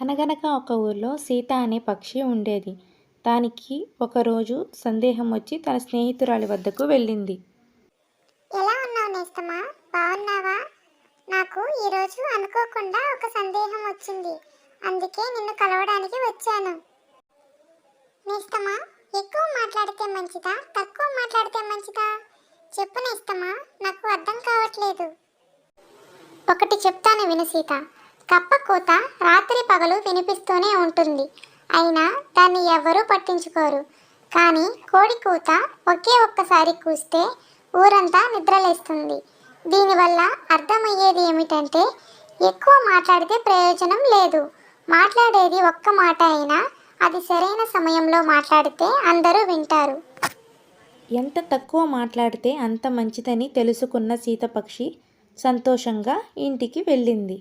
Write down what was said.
అనగనగా ఒక ఊర్లో సీత అనే పక్షి ఉండేది. దానికి ఒకరోజు సందేహం వచ్చి తన స్నేహితురాలి వద్దకు వెళ్ళింది. ఎలా ఉన్నావు నేస్తమా బాగున్నావా? నాకు ఈరోజు అనుకోకుండా ఒక సందేహం వచ్చింది. అందుకే నిన్ను కలవడానికి వచ్చాను. నేస్తమా ఎక్కువ మాట్లాడితే మంచిదా? తక్కువ మాట్లాడితే మంచిదా? చెప్పు నేస్తమా నాకు అర్థం కావట్లేదు. ఒకటి చెప్తాను విను సీత. కప్ప కూత రాత్రి పగలు వినిపిస్తూనే ఉంటుంది. అయినా దాన్ని ఎవ్వరూ పట్టించుకోరు. కానీ కోడి కూత ఒకే ఒక్కసారి కూస్తే ఊరంతా నిద్రలేస్తుంది. దీనివల్ల అర్థమయ్యేది ఏమిటంటే ఎక్కువ మాట్లాడితే ప్రయోజనం లేదు. మాట్లాడేది ఒక్క మాట అయినా అది సరైన సమయంలో మాట్లాడితే అందరూ వింటారు. ఎంత తక్కువ మాట్లాడితే అంత మంచిదని తెలుసుకున్న సీతపక్షి సంతోషంగా ఇంటికి వెళ్ళింది.